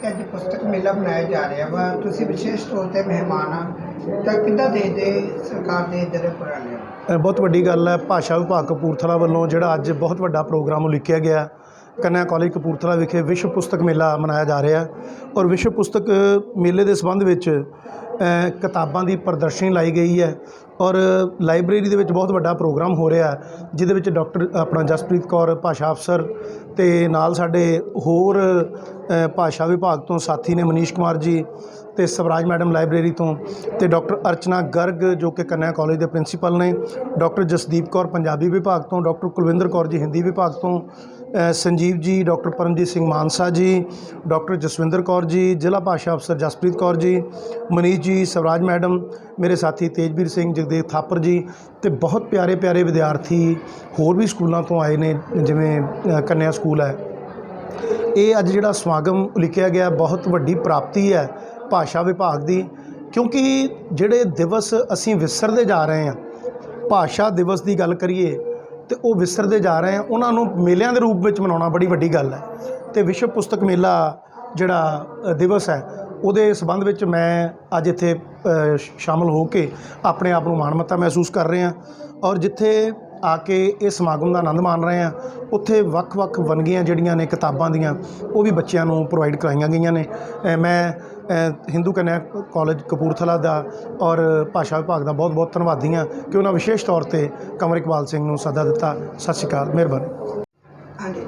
ਕਿ ਅੱਜ ਪੁਸਤਕ ਮੇਲਾ ਮਨਾਇਆ ਜਾ ਰਿਹਾ ਵਾ। ਤੁਸੀਂ ਵਿਸ਼ੇਸ਼ ਤੌਰ ਤੇ ਮਹਿਮਾਨ ਤਾਂ ਕਿੱਦਾਂ ਦੇਖਦੇ ਸਰਕਾਰ ਦੇ ਇਧਰ ਉਪਰਾਲੇ ਬਹੁਤ ਵੱਡੀ ਗੱਲ ਹੈ। ਭਾਸ਼ਾ ਵਿਭਾਗ ਕਪੂਰਥਲਾ ਵੱਲੋਂ ਜਿਹੜਾ ਅੱਜ ਬਹੁਤ ਵੱਡਾ ਪ੍ਰੋਗਰਾਮ ਉਲੀਕਿਆ ਗਿਆ। ਕੰਨਿਆ ਕਾਲਜ ਕਪੂਰਥਲਾ ਵਿਖੇ ਵਿਸ਼ਵ ਪੁਸਤਕ ਮੇਲਾ ਮਨਾਇਆ ਜਾ ਰਿਹਾ ਔਰ ਵਿਸ਼ਵ ਪੁਸਤਕ ਮੇਲੇ ਦੇ ਸੰਬੰਧ ਵਿੱਚ ਕਿਤਾਬਾਂ ਦੀ ਪ੍ਰਦਰਸ਼ਨੀ ਲਾਈ ਗਈ ਹੈ। ਔਰ ਲਾਇਬ੍ਰੇਰੀ ਦੇ ਵਿੱਚ ਬਹੁਤ ਵੱਡਾ ਪ੍ਰੋਗਰਾਮ ਹੋ ਰਿਹਾ ਜਿਹਦੇ ਵਿੱਚ ਡਾਕਟਰ, ਆਪਣਾ ਜਸਪ੍ਰੀਤ ਕੌਰ, ਭਾਸ਼ਾ ਅਫਸਰ ਅਤੇ ਨਾਲ ਸਾਡੇ ਹੋਰ ਭਾਸ਼ਾ ਵਿਭਾਗ ਤੋਂ ਸਾਥੀ ਨੇ ਮਨੀਸ਼ ਕੁਮਾਰ ਜੀ ਅਤੇ ਸਵਰਾਜ ਮੈਡਮ ਲਾਇਬ੍ਰੇਰੀ ਤੋਂ ਅਤੇ ਡਾਕਟਰ ਅਰਚਨਾ ਗਰਗ, ਜੋ ਕਿ ਕੰਨਿਆ ਕਾਲਜ ਦੇ ਪ੍ਰਿੰਸੀਪਲ ਨੇ, ਡਾਕਟਰ ਜਸਦੀਪ ਕੌਰ, ਪੰਜਾਬੀ ਵਿਭਾਗ ਤੋਂ, ਡਾਕਟਰ ਕੁਲਵਿੰਦਰ ਕੌਰ ਜੀ, ਹਿੰਦੀ ਵਿਭਾਗ ਤੋਂ ਸੰਜੀਵ ਜੀ, ਡਾਕਟਰ ਪਰਮਜੀਤ ਸਿੰਘ ਮਾਨਸਾ ਜੀ, ਡਾਕਟਰ ਜਸਵਿੰਦਰ ਕੌਰ ਜੀ, ਜ਼ਿਲ੍ਹਾ ਭਾਸ਼ਾ ਅਫਸਰ ਜਸਪ੍ਰੀਤ ਕੌਰ ਜੀ, ਮਨੀਸ਼ ਜੀ, ਸਵਰਾਜ ਮੈਡਮ, ਮੇਰੇ ਸਾਥੀ ਤੇਜਵੀਰ ਸਿੰਘ ਜਗਦੇਵ ਥਾਪਰ ਜੀ ਤੇ ਬਹੁਤ ਪਿਆਰੇ ਪਿਆਰੇ ਵਿਦਿਆਰਥੀ ਹੋਰ ਵੀ ਸਕੂਲਾਂ ਤੋਂ ਆਏ ਨੇ, ਜਿਵੇਂ ਕੰਨਿਆ ਸਕੂਲ ਹੈ। ਇਹ ਅੱਜ ਜਿਹੜਾ ਸਮਾਗਮ ਉਲੀਕਿਆ ਗਿਆ ਬਹੁਤ ਵੱਡੀ ਪ੍ਰਾਪਤੀ ਹੈ ਭਾਸ਼ਾ ਵਿਭਾਗ ਦੀ, ਕਿਉਂਕਿ ਜਿਹੜੇ ਦਿਵਸ ਅਸੀਂ ਵਿਸਰਦੇ ਜਾ ਰਹੇ ਹਾਂ, ਭਾਸ਼ਾ ਦਿਵਸ ਦੀ ਗੱਲ ਕਰੀਏ, ਤੇ ਉਹ ਵਿਸਰਦੇ ਜਾ ਰਹੇ ਹਾਂ, ਉਹਨਾਂ ਨੂੰ ਮੇਲਿਆਂ ਦੇ ਰੂਪ ਵਿੱਚ ਮਨਾਉਣਾ ਬੜੀ ਵੱਡੀ ਗੱਲ ਹੈ। ਤੇ ਵਿਸ਼ਵ ਪੁਸਤਕ ਮੇਲਾ ਜਿਹੜਾ ਦਿਵਸ ਹੈ ਉਹਦੇ ਸਬੰਧ ਵਿੱਚ ਮੈਂ ਅੱਜ ਇੱਥੇ ਅ, ਸ਼ਾਮਲ ਹੋ ਕੇ ਆਪਣੇ ਆਪ ਨੂੰ ਮਾਣਮੱਤਾ ਮਹਿਸੂਸ ਕਰ ਰਿਹਾ ਔਰ ਜਿੱਥੇ ਆ ਕੇ ਇਹ ਸਮਾਗਮ ਦਾ ਆਨੰਦ ਮਾਣ ਰਹੇ ਆ ਉੱਥੇ ਵੱਖ-ਵੱਖ ਵੰਨਗੀਆਂ ਜਿਹੜੀਆਂ ਨੇ ਕਿਤਾਬਾਂ ਦੀਆਂ ਉਹ ਵੀ ਬੱਚਿਆਂ ਨੂੰ ਪ੍ਰੋਵਾਈਡ ਕਰਾਈਆਂ ਗਈਆਂ ਨੇ। ਮੈਂ ਹਿੰਦੂ ਕੰਨਿਆ ਕਾਲਜ ਕਪੂਰਥਲਾ ਦਾ ਔਰ ਭਾਸ਼ਾ ਵਿਭਾਗ ਦਾ ਬਹੁਤ-ਬਹੁਤ ਧੰਨਵਾਦੀ ਹਾਂ ਕਿ ਉਹਨਾਂ ਵਿਸ਼ੇਸ਼ ਤੌਰ ਤੇ ਕਮਰ ਇਕਬਾਲ ਸਿੰਘ ਨੂੰ ਸੱਦਾ ਦਿੱਤਾ। ਸਤਿ ਸ਼੍ਰੀ ਅਕਾਲ ਮਿਹਰਬਾਨੀ। ਹਾਂਜੀ।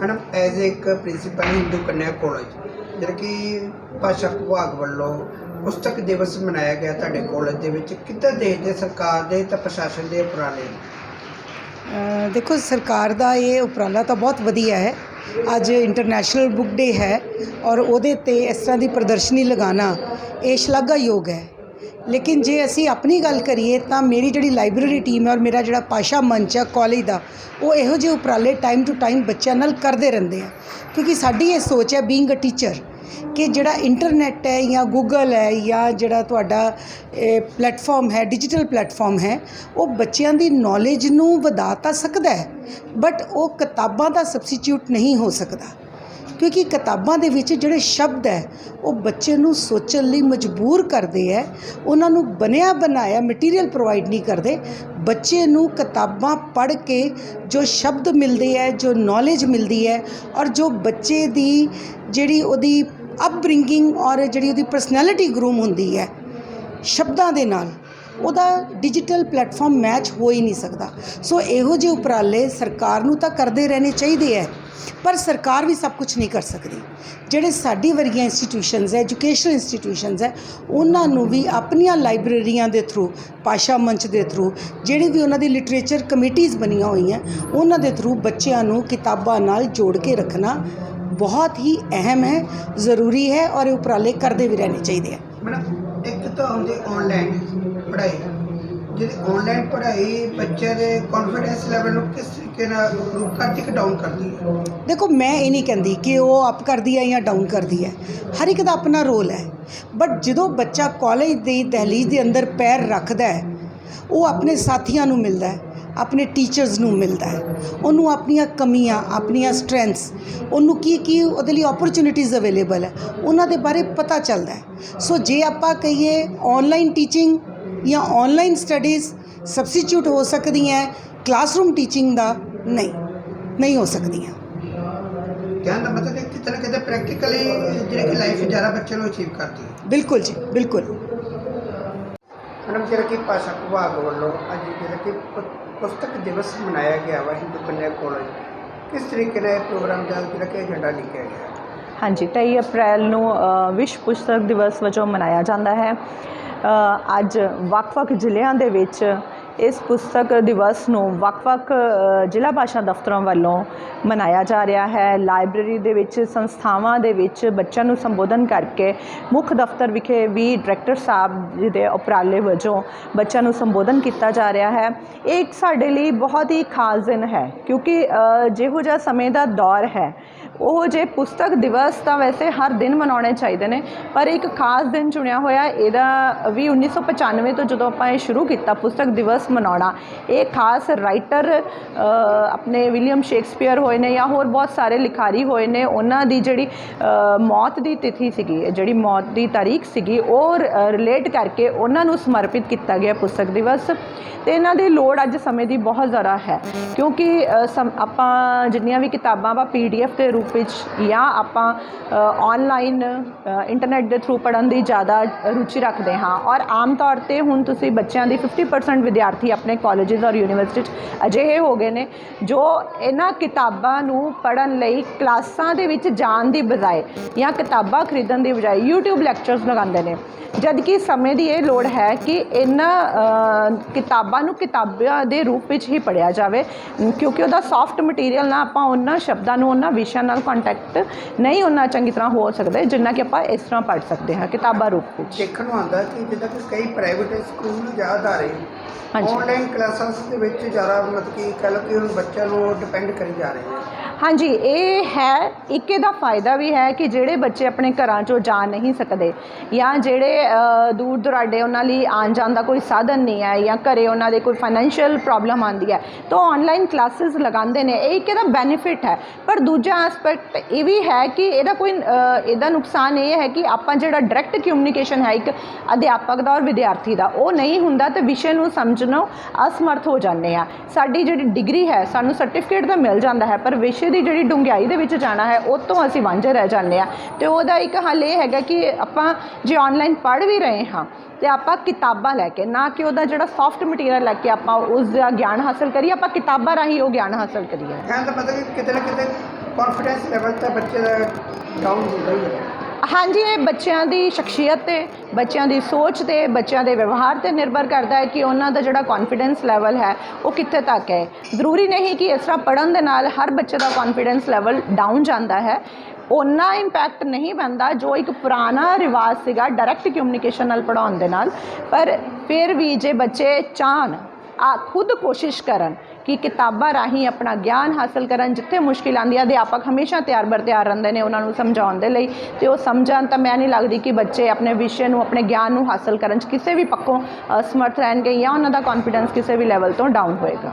ਮੈਡਮ ਐਜ਼ ਇੱਕ ਪ੍ਰਿੰਸੀਪਲ ਹਿੰਦੂ ਕੰਨਿਆ ਕਾਲਜ ਜਿਹੜਾ ਕਿ ਭਾਸ਼ਾ ਵਿਭਾਗ ਵੱਲੋਂ ਪੁਸਤਕ ਦਿਵਸ ਮਨਾਇਆ ਗਿਆ ਤੁਹਾਡੇ ਕਾਲਜ ਦੇ ਵਿੱਚ। ਕਿੱਦਾਂ ਦੇਖਦੇ ਸਰਕਾਰ ਦੇ ਤੇ ਪ੍ਰਸ਼ਾਸਨ ਦੇ ਉਪਰਾਲੇ? ਦੇਖੋ, ਸਰਕਾਰ ਦਾ ਇਹ ਉਪਰਾਲਾ ਤਾਂ ਬਹੁਤ ਵਧੀਆ ਹੈ। ਅੱਜ ਇੰਟਰਨੈਸ਼ਨਲ ਬੁੱਕ ਡੇ ਹੈ ਔਰ ਉਹਦੇ ਤੇ ਇਸ ਤਰ੍ਹਾਂ ਦੀ ਪ੍ਰਦਰਸ਼ਨੀ ਲਗਾਉਣਾ ਇਹ ਸ਼ਲਾਘਾਯੋਗ ਹੈ। ਲੇਕਿਨ ਜੇ ਅਸੀਂ ਆਪਣੀ ਗੱਲ ਕਰੀਏ ਤਾਂ ਮੇਰੀ ਜਿਹੜੀ ਲਾਇਬ੍ਰੇਰੀ ਟੀਮ ਹੈ ਔਰ ਮੇਰਾ ਜਿਹੜਾ ਪਾਸ਼ਾ ਮੰਚ ਹੈ ਕਾਲਜ ਦਾ, ਉਹ ਇਹੋ ਜਿਹੇ ਉਪਰਾਲੇ ਟਾਈਮ ਟੂ ਟਾਈਮ ਬੱਚਿਆਂ ਨਾਲ ਕਰਦੇ ਰਹਿੰਦੇ ਆ। ਕਿਉਂਕਿ ਸਾਡੀ ਇਹ ਸੋਚ ਹੈ ਬੀਇੰਗ ਅ ਟੀਚਰ ਕਿ ਜਿਹੜਾ ਇੰਟਰਨੈਟ ਹੈ ਜਾਂ ਗੂਗਲ ਹੈ ਜਾਂ ਜਿਹੜਾ ਤੁਹਾਡਾ ਪਲੇਟਫਾਰਮ ਹੈ, ਡਿਜੀਟਲ ਪਲੇਟਫਾਰਮ ਹੈ, ਉਹ ਬੱਚਿਆਂ ਦੀ ਨੌਲੇਜ ਨੂੰ ਵਧਾ ਤਾਂ ਸਕਦਾ ਹੈ ਬਟ ਉਹ ਕਿਤਾਬਾਂ ਦਾ ਸਬਸਟੀਟਿਊਟ ਨਹੀਂ ਹੋ ਸਕਦਾ। ਕਿਉਂਕਿ ਕਿਤਾਬਾਂ ਦੇ ਵਿੱਚ ਜਿਹੜੇ ਸ਼ਬਦ ਹੈ, ਉਹ ਬੱਚੇ ਨੂੰ ਸੋਚਣ ਲਈ ਮਜਬੂਰ ਕਰਦੇ ਹੈ। ਉਹਨਾਂ ਨੂੰ ਬਣਿਆ ਬਣਾਇਆ ਮਟੀਰੀਅਲ ਪ੍ਰੋਵਾਈਡ ਨਹੀਂ ਕਰਦੇ। ਬੱਚੇ ਨੂੰ ਕਿਤਾਬਾਂ ਪੜ੍ਹ ਕੇ ਜੋ ਸ਼ਬਦ ਮਿਲਦੇ ਹੈ, ਜੋ ਨੌਲੇਜ ਮਿਲਦੀ ਹੈ ਔਰ ਜੋ ਬੱਚੇ ਦੀ ਜਿਹੜੀ ਉਹਦੀ ਅਪਬ੍ਰਿੰਗਿੰਗ ਔਰ ਜਿਹੜੀ ਉਹਦੀ ਪਰਸਨੈਲਿਟੀ ਗਰੂਮ ਹੁੰਦੀ ਹੈ, ਸ਼ਬਦਾਂ ਦੇ ਨਾਲ ਉਹਦਾ ਡਿਜੀਟਲ ਪਲੇਟਫਾਰਮ ਮੈਚ ਹੋ ਹੀ ਨਹੀਂ ਸਕਦਾ। ਸੋ ਇਹੋ ਜਿਹੇ ਉਪਰਾਲੇ ਸਰਕਾਰ ਨੂੰ ਤਾਂ ਕਰਦੇ ਰਹਿਣੇ ਚਾਹੀਦੇ ਹੈ ਪਰ ਸਰਕਾਰ ਵੀ ਸਭ ਕੁਝ ਨਹੀਂ ਕਰ ਸਕਦੀ। ਜਿਹੜੇ ਸਾਡੀ ਵਰਗੀਆਂ ਇੰਸਟੀਟਿਊਸ਼ਨਸ ਹੈ ਐਜੂਕੇਸ਼ਨਲ ਇੰਸਟੀਟਿਊਸ਼ਨਸ ਹੈ ਉਹਨਾਂ ਨੂੰ ਵੀ ਆਪਣੀਆਂ ਲਾਇਬ੍ਰੇਰੀਆਂ ਦੇ ਥਰੂ ਪਾਸ਼ਾ ਮੰਚ ਦੇ ਥਰੂ ਜਿਹੜੀ ਵੀ ਉਹਨਾਂ ਦੀ ਲਿਟਰੇਚਰ ਕਮੇਟੀਆਂ ਬਣੀਆਂ ਹੋਈਆਂ, ਉਹਨਾਂ ਦੇ ਥਰੂ ਬੱਚਿਆਂ ਨੂੰ ਕਿਤਾਬਾਂ ਨਾਲ ਜੋੜ ਕੇ ਰੱਖਣਾ ਬਹੁਤ ਹੀ ਅਹਿਮ ਹੈ ਜ਼ਰੂਰੀ ਹੈ ਔਰ ਇਹ ਉਪਰਾਲੇ ਕਰਦੇ ਵੀ ਰਹਿਣੇ ਚਾਹੀਦੇ ਆ ਮੈਡਮ, ਇੱਕ ਤਾਂ ਹੁੰਦੀ ਆਨਲਾਈਨ ਪੜ੍ਹਾਈ ਜਿਹੜੀ ਆਨਲਾਈਨ ਪੜ੍ਹਾਈ ਬੱਚੇ ਦੇ ਕੌਨਫੀਡੈਂਸ ਲੈਵਲ ਨੂੰ ਕਿਸ ਤਰੀਕੇ ਨਾਲ ਇੰਪਰੂਵ ਕਰਦੀ ਕਿ ਡਾਊਨ ਕਰਦੀ ਹੈ? ਦੇਖੋ, ਮੈਂ ਇਹ ਨਹੀਂ ਕਹਿੰਦੀ ਕਿ ਉਹ ਅਪ ਕਰਦੀ ਹੈ ਜਾਂ ਡਾਊਨ ਕਰਦੀ ਹੈ। ਹਰ ਇੱਕ ਦਾ ਆਪਣਾ ਰੋਲ ਹੈ। ਬਟ ਜਦੋਂ ਬੱਚਾ ਕਾਲਜ ਦੀ, ਦਹਲੀਜ਼ ਦੇ ਅੰਦਰ ਪੈਰ ਰੱਖਦਾ ਹੈ, ਉਹ ਆਪਣੇ ਸਾਥੀਆਂ ਨੂੰ ਮਿਲਦਾ ਹੈ, ਆਪਣੇ ਟੀਚਰਸ ਨੂੰ ਮਿਲਦਾ ਹੈ। ਉਹਨੂੰ ਆਪਣੀਆਂ ਕਮੀਆਂ, ਆਪਣੀਆਂ ਸਟਰੈਂਥਸ ਉਹਨੂੰ ਕੀ ਕੀ ਉਹਦੇ ਲਈ ਓਪਰਚੁਨਿਟੀਜ਼ ਅਵੇਲੇਬਲ ਹੈ, ਉਹਨਾਂ ਦੇ ਬਾਰੇ ਪਤਾ ਚੱਲਦਾ ਹੈ। ਸੋ ਜੇ ਆਪਾਂ ਕਹੀਏ ਆਨਲਾਈਨ ਟੀਚਿੰਗ ਜਾਂ ਆਨਲਾਈਨ ਸਟੱਡੀਜ਼ ਸਬਸਟੀਟਿਊਟ ਹੋ ਸਕਦੀਆਂ ਕਲਾਸਰੂਮ ਟੀਚਿੰਗ ਦਾ ਨਹੀਂ ਨਹੀਂ ਹੋ ਸਕਦੀਆਂ ਕਹਿਣ ਦਾ ਮਤਲਬ ਹੈ ਕਿ ਕਿਤੇ ਨਾ ਕਿਤੇ ਪ੍ਰੈਕਟੀਕਲੀ ਜਿਹੜੀ ਕਿ ਲਾਈਫ ਜ਼ਿਆਦਾ ਬੱਚੇ ਨੂੰ ਅਚੀਵ ਕਰਦੀ ਹੈ ਬਿਲਕੁਲ ਜੀ ਬਿਲਕੁਲ ਮੈਡਮ ਜਿਹੜਾ ਕਿ ਭਾਸ਼ਾ ਵਿਭਾਗ ਵੱਲੋਂ ਅੱਜ ਜਿਹੜਾ ਕਿ ਪੁ- ਪੁਸਤਕ ਦਿਵਸ ਮਨਾਇਆ ਗਿਆ ਵਾ ਹਿੰਦੂ ਕੰਨਿਆ ਕਾਲਜ ਕਿਸ ਤਰੀਕੇ ਨਾਲ ਇਹ ਪ੍ਰੋਗਰਾਮ ਦਾ ਜਿਹੜਾ ਕਿ ਏਜੰਡਾ ਲਿਖਿਆ ਗਿਆ ਹਾਂਜੀ 23 ਅਪ੍ਰੈਲ ਨੂੰ ਵਿਸ਼ਵ ਪੁਸਤਕ ਦਿਵਸ ਵਜੋਂ ਮਨਾਇਆ ਜਾਂਦਾ ਹੈ। ਅੱਜ ਵੱਖ-ਵੱਖ ਜ਼ਿਲ੍ਹਿਆਂ ਦੇ ਵਿੱਚ ਇਸ ਪੁਸਤਕ ਦਿਵਸ ਨੂੰ ਵੱਖ-ਵੱਖ ਜ਼ਿਲ੍ਹਾ ਭਾਸ਼ਾ ਦਫ਼ਤਰਾਂ ਵੱਲੋਂ ਮਨਾਇਆ ਜਾ ਰਿਹਾ ਹੈ। ਲਾਇਬ੍ਰੇਰੀ ਦੇ ਵਿੱਚ, ਸੰਸਥਾਵਾਂ ਦੇ ਵਿੱਚ ਬੱਚਿਆਂ ਨੂੰ ਸੰਬੋਧਨ ਕਰਕੇ ਮੁੱਖ ਦਫ਼ਤਰ ਵਿਖੇ ਵੀ ਡਾਇਰੈਕਟਰ ਸਾਹਿਬ ਜੀ ਦੇ ਉਪਰਾਲੇ ਵਜੋਂ ਬੱਚਿਆਂ ਨੂੰ ਸੰਬੋਧਨ ਕੀਤਾ ਜਾ ਰਿਹਾ ਹੈ। ਇਹ ਇੱਕ ਸਾਡੇ ਲਈ ਬਹੁਤ ਹੀ ਖਾਸ ਦਿਨ ਹੈ, ਕਿਉਂਕਿ ਜਿਹੋ ਜਿਹਾ ਸਮੇਂ ਦਾ ਦੌਰ ਹੈ ਉਹ ਜੇ ਪੁਸਤਕ ਦਿਵਸ ਤਾਂ ਵੈਸੇ ਹਰ ਦਿਨ ਮਨਾਉਣੇ ਚਾਹੀਦੇ ਨੇ, ਪਰ ਇੱਕ ਖਾਸ ਦਿਨ ਚੁਣਿਆ ਹੋਇਆ ਇਹਦਾ ਵੀ 1995 ਤੋਂ ਜਦੋਂ ਆਪਾਂ ਇਹ ਸ਼ੁਰੂ ਕੀਤਾ ਪੁਸਤਕ ਦਿਵਸ ਮਨਾਉਣਾ, ਇਹ ਖਾਸ ਰਾਈਟਰ ਆਪਣੇ ਵਿਲੀਅਮ ਸ਼ੇਕਸਪੀਅਰ ਹੋਏ ਨੇ ਜਾਂ ਹੋਰ ਬਹੁਤ ਸਾਰੇ ਲਿਖਾਰੀ ਹੋਏ ਨੇ, ਉਹਨਾਂ ਦੀ ਜਿਹੜੀ ਮੌਤ ਦੀ ਤਿਥੀ ਸੀਗੀ ਜਿਹੜੀ ਮੌਤ ਦੀ ਤਾਰੀਖ ਸੀਗੀ, ਉਹ ਰਿਲੇਟ ਕਰਕੇ ਉਹਨਾਂ ਨੂੰ ਸਮਰਪਿਤ ਕੀਤਾ ਗਿਆ ਪੁਸਤਕ ਦਿਵਸ। ਤੇ ਇਹਨਾਂ ਦੀ ਲੋੜ ਅੱਜ ਸਮੇਂ ਦੀ ਬਹੁਤ ਜ਼ਿਆਦਾ ਹੈ, ਕਿਉਂਕਿ ਸਮ- ਆਪਾਂ ਜਿੰਨੀਆਂ ਵੀ ਕਿਤਾਬਾਂ ਆਪਾਂ ਪੀਡੀਐਫ ਦੇ ਰੂਪ ਵਿੱਚ ਜਾਂ ਆਪਾਂ ਆਨਲਾਈਨ ਇੰਟਰਨੈਟ ਦੇ ਥਰੂ ਪੜ੍ਹਨ ਦੀ ਜ਼ਿਆਦਾ ਰੁਚੀ ਰੱਖਦੇ ਹਾਂ। ਔਰ ਆਮ ਤੌਰ ਤੇ ਹੁਣ ਤੁਸੀਂ ਬੱਚਿਆਂ ਦੀ 50% ਵਿਦਿਆਰਥੀ ਆਪਣੇ ਕਾਲਜਸ ਔਰ ਯੂਨੀਵਰਸਿਟੀ 'ਚ ਅਜਿਹੇ ਹੋ ਗਏ ਨੇ, ਜੋ ਇਹਨਾਂ ਕਿਤਾਬਾਂ ਨੂੰ ਪੜ੍ਹਨ ਲਈ ਕਲਾਸਾਂ ਦੇ ਵਿੱਚ ਜਾਣ ਦੀ ਬਜਾਏ ਜਾਂ ਕਿਤਾਬਾਂ ਖਰੀਦਣ ਦੀ ਬਜਾਏ YouTube ਲੈਕਚਰਸ ਲਗਾਉਂਦੇ ਨੇ। ਜਦ ਕਿ ਸਮੇਂ ਦੀ ਇਹ ਲੋੜ ਹੈ ਕਿ ਇਹਨਾਂ ਕਿਤਾਬਾਂ ਨੂੰ ਕਿਤਾਬਾਂ ਦੇ ਰੂਪ ਵਿੱਚ ਹੀ ਪੜ੍ਹਿਆ ਜਾਵੇ, ਕਿਉਂਕਿ ਉਹਦਾ ਸੌਫਟ ਮਟੀਰੀਅਲ ਨਾਲ ਆਪਾਂ ਉਹਨਾਂ ਸ਼ਬਦਾਂ ਨੂੰ, ਉਹਨਾਂ ਵਿਸ਼ਿਆਂ ਨਾਲ ਕੰਟੈਕਟ ਨਹੀਂ ਉਹਨਾਂ ਚੰਗੀ ਤਰ੍ਹਾਂ ਹੋ ਸਕਦੇ ਜਿੰਨਾ ਕਿ ਆਪਾਂ ਇਸ ਤਰ੍ਹਾਂ ਪੜ੍ਹ ਸਕਦੇ ਹਾਂ ਕਿਤਾਬਾਂ ਰੂਪ ਵਿੱਚ ਦੇਖਣ ਨੂੰ ਆਉਂਦਾ ਕਿ ਜਿੱਦਾਂ ਕਿ ਕਈ ਪ੍ਰਾਈਵੇਟ ਸਕੂਲ ਜਾਂ ਅਦਾਰੇ ਹਾਂਜੀ। ਆਨਲਾਈਨ ਕਲਾਸਾਂ ਦੇ ਵਿੱਚ ਜ਼ਿਆਦਾ ਮਤਲਬ ਕਿ ਕਹਿ ਲਓ ਕਿ ਹੁਣ ਬੱਚਿਆਂ ਨੂੰ ਡਿਪੈਂਡ ਕਰੀ ਜਾ ਰਹੇ ਨੇ ਹਾਂਜੀ, ਇਹ ਹੈ, ਇੱਕ ਇਹਦਾ ਫਾਇਦਾ ਵੀ ਹੈ ਕਿ ਜਿਹੜੇ ਬੱਚੇ ਆਪਣੇ ਘਰਾਂ ਚੋਂ ਜਾ ਨਹੀਂ ਸਕਦੇ ਜਾਂ ਜਿਹੜੇ ਦੂਰ ਦੁਰਾਡੇ ਉਹਨਾਂ ਲਈ ਆਉਣ ਜਾਣ ਦਾ ਕੋਈ ਸਾਧਨ ਨਹੀਂ ਹੈ ਜਾਂ ਘਰੇ ਉਹਨਾਂ ਦੇ ਕੋਈ ਫਾਈਨੈਂਸ਼ੀਅਲ ਪ੍ਰੋਬਲਮ ਆਉਂਦੀ ਹੈ, ਤਾਂ ਆਨਲਾਈਨ ਕਲਾਸਿਸ ਲਗਾਉਂਦੇ ਨੇ। ਇਹ ਇੱਕ ਇਹਦਾ ਬੈਨੀਫਿਟ ਹੈ। ਪਰ ਦੂਜਾ ਐਸਪੈਕਟ ਇਹ ਵੀ ਹੈ ਕਿ ਇਹਦਾ ਕੋਈ ਇਹਦਾ ਨੁਕਸਾਨ ਇਹ ਹੈ ਕਿ ਆਪਾਂ ਜਿਹੜਾ ਡਾਇਰੈਕਟ ਕਮਿਊਨੀਕੇਸ਼ਨ ਹੈ ਇੱਕ ਅਧਿਆਪਕ ਦਾ ਔਰ ਵਿਦਿਆਰਥੀ ਦਾ, ਉਹ ਨਹੀਂ ਹੁੰਦਾ ਤੇ ਵਿਸ਼ੇ ਨੂੰ ਸਮਝਣੋਂ ਅਸਮਰਥ ਹੋ ਜਾਂਦੇ ਆ। ਸਾਡੀ ਜਿਹੜੀ ਡਿਗਰੀ ਹੈ, ਸਾਨੂੰ ਸਰਟੀਫਿਕੇਟ ਤਾਂ ਮਿਲ ਜਾਂਦਾ ਹੈ, ਪਰ ਵਿਸ਼ੇ ਦੀ ਜਿਹੜੀ ਡੂੰਘਾਈ ਦੇ ਵਿੱਚ ਜਾਣਾ ਹੈ, ਉਹ ਤੋਂ ਅਸੀਂ ਵਾਂਝੇ ਰਹਿ ਜਾਂਦੇ ਆ ਤੇ ਉਹਦਾ ਇੱਕ ਹੱਲ ਇਹ ਹੈਗਾ ਕਿ ਆਪਾਂ ਜੇ ਆਨਲਾਈਨ ਪੜ੍ਹ ਵੀ ਰਹੇ ਹਾਂ, ਤੇ ਆਪਾਂ ਕਿਤਾਬਾਂ ਲੈ ਕੇ, ਨਾ ਕਿ ਉਹਦਾ ਜਿਹੜਾ ਸੌਫਟ ਮਟੀਰੀਅਲ ਲੈ ਕੇ ਆਪਾਂ ਉਸ ਦਾ ਗਿਆਨ ਹਾਸਲ ਕਰੀਏ, ਆਪਾਂ ਕਿਤਾਬਾਂ ਰਾਹੀਂ ਉਹ ਗਿਆਨ ਹਾਸਲ ਕਰੀਏ। ਕਹਿਣ ਮਤਲਬ ਕਿਤੇ ਨਾ ਕਿਤੇ ਕੌਨਫੀਡੈਂਸ ਲੈਵਲ ਤਾਂ ਬੱਚੇ ਦਾ ਡਾਊਨ ਹੁੰਦਾ ਹੀ ਹੈ। ਹਾਂਜੀ, ਇਹ ਬੱਚਿਆਂ ਦੀ ਸ਼ਖਸੀਅਤ ਤੇ, ਬੱਚਿਆਂ ਦੀ ਸੋਚ ਤੇ, ਬੱਚਿਆਂ ਦੇ ਵਿਵਹਾਰ ਤੇ ਨਿਰਭਰ ਕਰਦਾ ਹੈ ਕਿ ਉਹਨਾਂ ਦਾ ਜਿਹੜਾ ਕੌਨਫੀਡੈਂਸ ਲੈਵਲ ਹੈ, ਉਹ ਕਿੱਥੇ ਤੱਕ ਹੈ। ਜ਼ਰੂਰੀ ਨਹੀਂ ਕਿ ਇਸ ਤਰ੍ਹਾਂ ਪੜਨ ਦੇ ਨਾਲ ਹਰ ਬੱਚੇ ਦਾ ਕੌਨਫੀਡੈਂਸ ਲੈਵਲ ਡਾਊਨ ਜਾਂਦਾ ਹੈ। ਉਹਨਾਂ ਇੰਪੈਕਟ ਨਹੀਂ ਪੈਂਦਾ ਜੋ ਇੱਕ ਪੁਰਾਣਾ ਰਿਵਾਜ ਸੀਗਾ ਡਾਇਰੈਕਟ ਕਮਿਊਨੀਕੇਸ਼ਨ ਨਾਲ ਪੜਾਉਣ ਦੇ ਨਾਲ। ਪਰ ਫਿਰ ਵੀ ਜੇ ਬੱਚੇ ਚਾਹਣ, ਆ ਖੁਦ ਕੋਸ਼ਿਸ਼ ਕਰਨ ਕਿ ਕਿਤਾਬਾਂ ਰਾਹੀਂ ਆਪਣਾ ਗਿਆਨ ਹਾਸਲ ਕਰਨ ਜਿੱਥੇ ਮੁਸ਼ਕਿਲ ਆਉਂਦੀ ਹੈ ਅਧਿਆਪਕ ਹਮੇਸ਼ਾ ਤਿਆਰ ਬਰ ਤਿਆਰ ਰਹਿੰਦੇ ਨੇ ਉਹਨਾਂ ਨੂੰ ਸਮਝਾਉਣ ਦੇ ਲਈ। ਤੇ ਉਹ ਸਮਝਣ ਤਾਂ ਮੈਂ ਨਹੀਂ ਲੱਗਦੀ ਕਿ ਬੱਚੇ ਆਪਣੇ ਵਿਸ਼ੇ ਨੂੰ, ਆਪਣੇ ਗਿਆਨ ਨੂੰ ਹਾਸਲ ਕਰਨ 'ਚ ਕਿਸੇ ਵੀ ਪੱਖੋਂ ਅਸਮਰਥ ਰਹਿਣਗੇ ਜਾਂ ਉਹਨਾਂ ਦਾ ਕੌਨਫੀਡੈਂਸ ਕਿਸੇ ਵੀ ਲੈਵਲ ਤੋਂ ਡਾਊਨ ਹੋਏਗਾ।